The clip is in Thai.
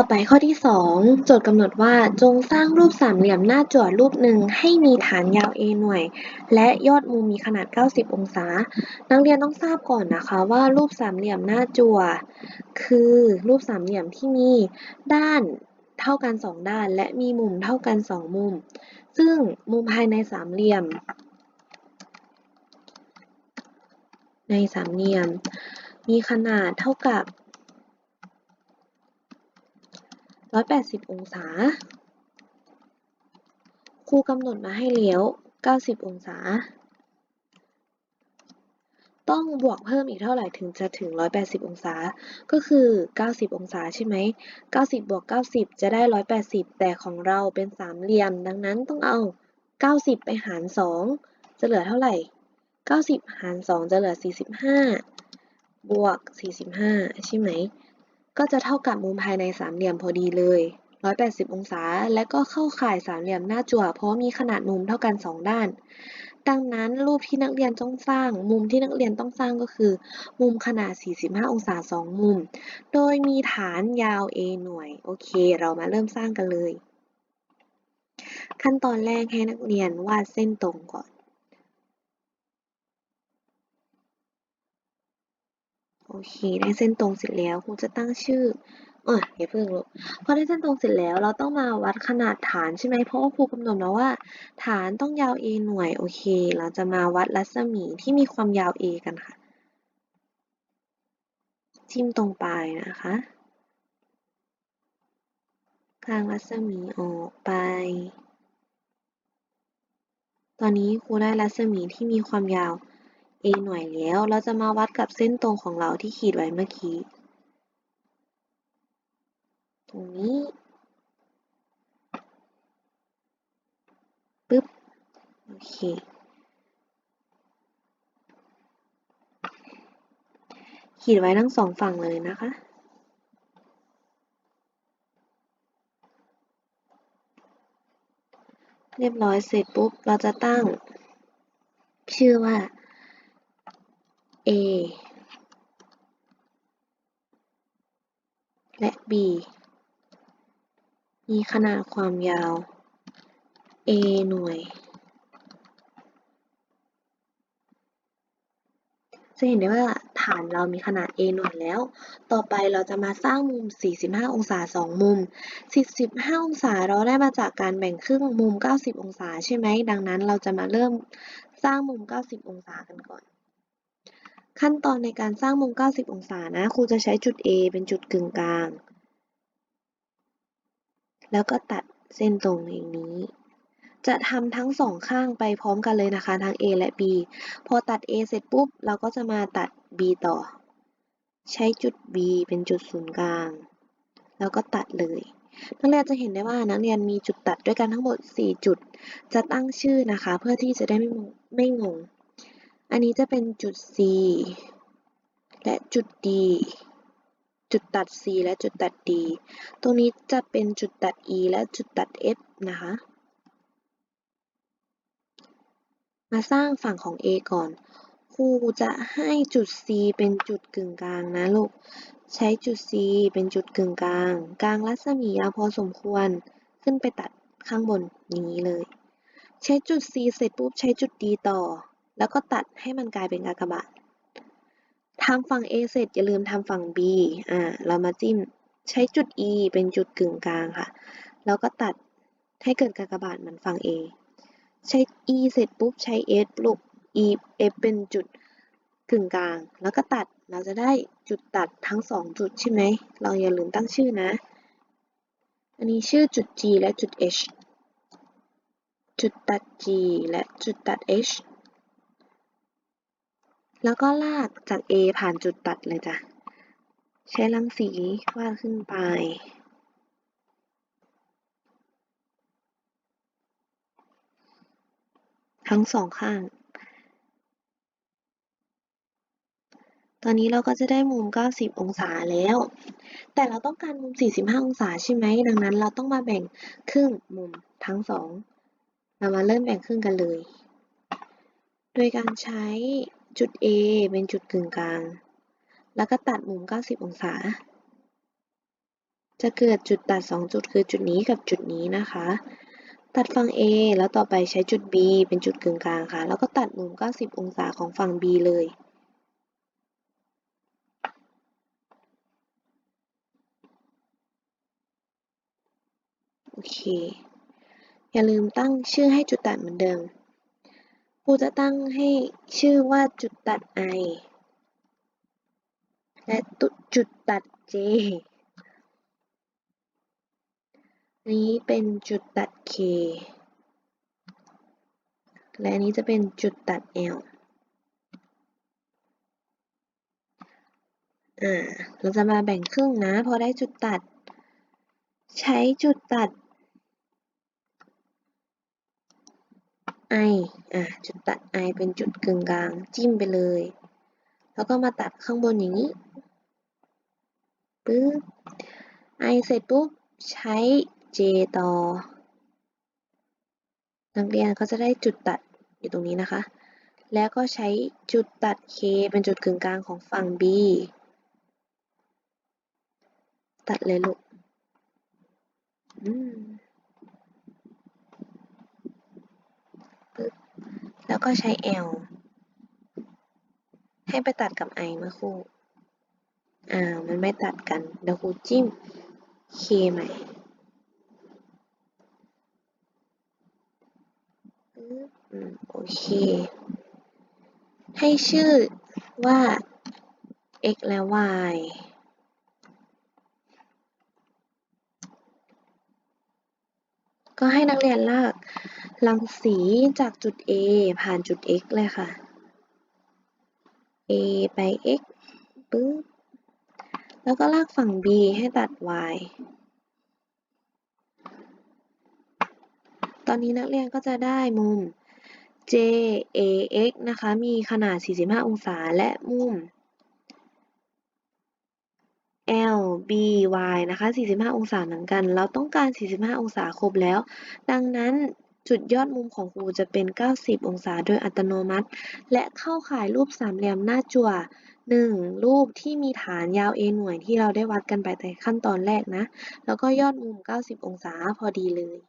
ต่อไปข้อที่ 2 โจทย์กำหนดว่าจงสร้างรูปสามเหลี่ยมหน้าจั่วรูปหนึ่งให้มีฐานยาว a หน่วย และยอดมุมมีขนาด 90 องศา นักเรียนต้องทราบก่อนนะคะว่ารูปสามเหลี่ยมหน้าจั่วคือรูปสามเหลี่ยมที่มีด้านเท่ากัน 2 ด้าน และมีมุมเท่ากัน 2 มุม ซึ่งมุมภายในสามเหลี่ยม ในสามเหลี่ยม มีขนาดเท่ากับ 180 องศา ครูกำหนดมาให้แล้ว90 องศา ต้องบวกเพิ่มอีกเท่าไหร่ถึงจะถึง 180 องศา ก็คือ 90 องศาใช่ไหม 90 บวก 90 จะได้ 180 แต่ของเราเป็นสามเหลี่ยม ดังนั้นต้องเอา 90 ไปหาร 2 จะเหลือเท่าไหร่ 90 หาร 2 จะเหลือ 45 บวก 45 ใช่ไหม ก็จะเท่ากับมุมภายในสามเหลี่ยมพอดีเลย 180 องศา และก็เข้าข่ายสามเหลี่ยมหน้าจั่วเพราะมีขนาดมุมเท่ากัน 2 ด้าน ดังนั้นรูปที่นักเรียนต้องสร้าง มุมที่นักเรียนต้องสร้างก็คือ มุมขนาด 45 องศา 2 มุม โดยมีฐานยาว a หน่วย โอเค เรามาเริ่มสร้างกันเลย ขั้นตอนแรกให้นักเรียนวาดเส้นตรงก่อน โอเค ได้เส้นตรงเสร็จแล้วครูจะตั้งชื่อเอออย่าเพิ่งลูกพอได้เส้นตรงเสร็จแล้วเราต้องมาวัดขนาดฐานใช่ไหมเพราะว่าครูกำหนดมาว่า ฐานต้องยาว a หน่วยโอเค เราจะมาวัดรัศมีที่มีความยาว a กันค่ะ จิ้มตรงปลายนะคะกลางรัศมีออกไป ตอนนี้ครูได้รัศมีที่มีความยาว a หน่วยแล้ว เราจะมาวัดกับเส้นตรงของเราที่ขีดไว้เมื่อกี้ ตรงนี้ปึ๊บ โอเค ขีดไว้ทั้งสองฝั่งเลยนะคะ เรียบร้อยเสร็จปุ๊บ เราจะตั้ง ชื่อว่า A และ B มีขนาดความยาว A หน่วย จะเห็นได้ว่าฐานเรามีขนาด A หน่วยแล้ว ต่อไปเราจะมาสร้างมุม 45 องศา 2 มุม 45 องศาเราได้มาจากการแบ่งครึ่งมุม 90 องศาใช่ไหม ดังนั้นเราจะมาเริ่มสร้างมุม 90 องศากันก่อน ขั้นตอนในการสร้างมุม 90 องศานะ ครูจะใช้จุด A เป็นจุดกึ่งกลาง แล้วก็ตัดเส้นตรงอย่างนี้ จะทำทั้งสองข้างไปพร้อมกันเลยนะคะ ทั้ง A และ B พอตัด A เสร็จปุ๊บ เราก็จะมาตัด B ต่อ ใช้จุด B เป็นจุดศูนย์กลาง แล้วก็ตัดเลย นักเรียนจะเห็นได้ว่านักเรียนมีจุดตัดด้วยกันทั้งหมด 4 จุด จะตั้งชื่อนะคะ เพื่อที่จะได้ไม่ไม่งง อันนี้จะเป็นจุด C และจุด D จุดตัด C และจุดตัด D ตรงนี้จะเป็นจุดตัด E และจุดตัด F นะคะ มาสร้างฝั่งของ A ก่อน ครูจะให้จุด C เป็นจุดกึ่งกลางนะลูก ใช้จุด C เป็นจุดกึ่งกลาง กลางรัศมียาวพอสมควร ขึ้นไปตัดข้างบนอย่างนี้เลย ใช้จุด C เสร็จปุ๊บใช้จุด D ต่อ แล้วก็ตัดให้มันกลายเป็นกากบาททำฝั่ง A เสร็จอย่าลืมทำฝั่ง B อ่าเรามาจิ้มใช้จุด E เป็นจุดกึ่งกลางค่ะ แล้วก็ตัดให้เกิดกากบาทเหมือนฝั่ง A ใช้ E เสร็จปุ๊บใช้ S ลูก E F เป็นจุดกึ่งกลาง แล้วก็ตัดเราจะได้จุดตัดทั้งสองจุดใช่ไหม เราอย่าลืมตั้งชื่อนะ อันนี้ชื่อจุด G และจุด H จุดตัด G และจุดตัด H แล้วก็ลากจาก A ผ่านจุดตัดเลยจ้ะ ใช้รังสีวาดขึ้นไป ทั้งสองข้าง ตอนนี้เราก็จะได้มุม 90 องศาแล้ว แต่เราต้องการมุม 45 องศาใช่ไหม ดังนั้นเราต้องมาแบ่งครึ่งมุมทั้งสอง เรามาเริ่มแบ่งครึ่งกันเลย โดยการใช้ จุด A เป็นจุดกึ่งกลาง แล้วก็ตัดมุม 90 องศา จะเกิดจุดตัด 2 จุดคือจุดนี้กับจุดนี้นะคะ ตัดฝั่ง A แล้วต่อไปใช้จุด B เป็นจุดกึ่งกลางค่ะ แล้วก็ตัดมุม 90 องศาของฝั่ง B เลยโอเค อย่าลืมตั้งชื่อให้จุดตัดเหมือนเดิม รูจะตั้งให้ชื่อว่าจุดตัด I และจุดตัด J นี้เป็นจุดตัด K และอันนี้จะเป็นจุดตัด L อ่า เราจะมาแบ่งครึ่งนะ พอได้จุดตัด ใช้จุดตัด I อ่าจุดตัด I เป็นจุดกึ่งกลาง จิ้มไปเลย แล้วก็มาตัดข้างบนอย่างนี้ปึ๊บ I เสร็จปุ๊บ ใช้ J ต่อ นักเรียนก็จะได้จุดตัดอยู่ตรงนี้นะคะ แล้วก็ใช้จุดตัด K เป็นจุดกึ่งกลางของฝั่ง B ตัดเลยลูก อืมปึ๊บ แล้วก็ใช้ L ให้ไปตัดกับ I เมื่อครู่ อ่า มันไม่ตัดกัน เดี๋ยวครูจิ้ม K ใหม่ปึ๊บอืมโอเค ให้ชื่อว่า x และ y ก็ให้นักเรียนลาก รังสีจากจุด A ผ่านจุด x เลยค่ะ A ไป x ปึ๊บ แล้วก็ลากฝั่ง B ให้ตัด y ตอนนี้นักเรียนก็จะได้มุม JAX นะคะ มีขนาด 45 องศา และมุม LBY นะคะ 45 องศาเหมือนกัน เราต้องการ 45 องศาครบแล้ว ดังนั้น จุดยอดมุมของครูจะเป็น 90 องศาโดยอัตโนมัติ และเข้าข่ายรูปสามเหลี่ยมหน้าจั่ว 1. รูปที่มีฐานยาว A หน่วยที่เราได้วัดกันไปแต่ขั้นตอนแรกนะ แล้วก็ยอดมุม 90 องศาพอดีเลย